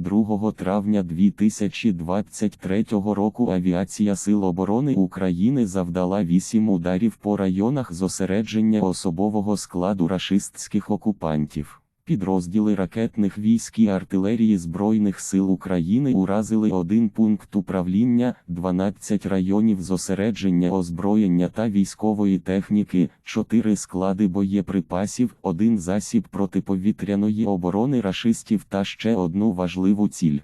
2 травня 2023 року авіація Сил оборони України завдала 8 ударів по районах зосередження особового складу рашистських окупантів. Підрозділи ракетних військ і артилерії Збройних сил України уразили один пункт управління, 12 районів зосередження озброєння та військової техніки, 4 склади боєприпасів, один засіб протиповітряної оборони рашистів та ще одну важливу ціль.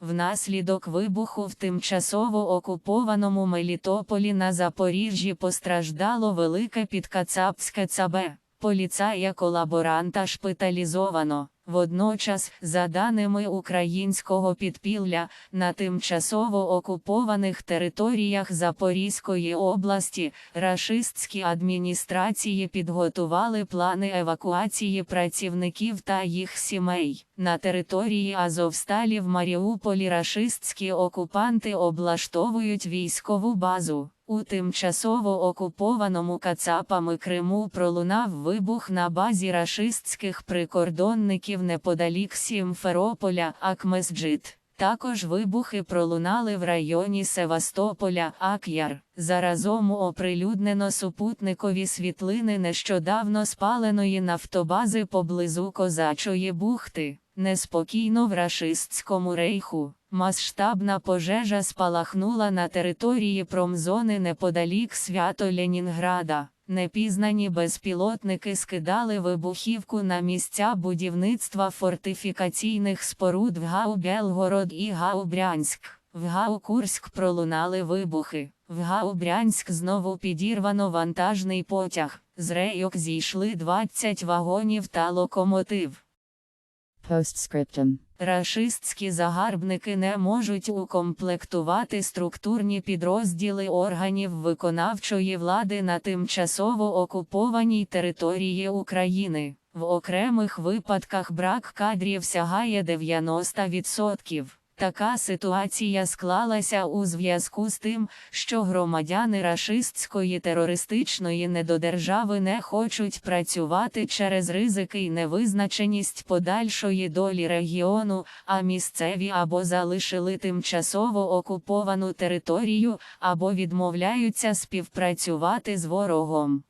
Внаслідок вибуху в тимчасово окупованому Мелітополі на Запоріжжі постраждало велике підкацапське ЦАБ. Поліцая колаборанта шпиталізовано. Водночас, за даними українського підпілля, на тимчасово окупованих територіях Запорізької області рашистські адміністрації підготували плани евакуації працівників та їх сімей. На території Азовсталі в Маріуполі рашистські окупанти облаштовують військову базу. У тимчасово окупованому Кацапами Криму пролунав вибух на базі рашистських прикордонників неподалік Сімферополя Акмесджит. Також вибухи пролунали в районі Севастополя Ак'яр. Заразом оприлюднено супутникові світлини нещодавно спаленої нафтобази поблизу Козачої бухти. Неспокійно в рашистському рейху. Масштабна пожежа спалахнула на території промзони неподалік свято Ленінграда. Непізнані безпілотники скидали вибухівку на місця будівництва фортифікаційних споруд в Гау Белгород і Гау Брянськ. В Гау Курськ пролунали вибухи. В Гау Брянськ знову підірвано вантажний потяг. З рейок зійшли 20 вагонів та локомотив. Postscriptum. Рашистські загарбники не можуть укомплектувати структурні підрозділи органів виконавчої влади на тимчасово окупованій території України. В окремих випадках брак кадрів сягає 90%. Така ситуація склалася у зв'язку з тим, що громадяни рашистської терористичної недодержави не хочуть працювати через ризики й невизначеність подальшої долі регіону, а місцеві або залишили тимчасово окуповану територію, або відмовляються співпрацювати з ворогом.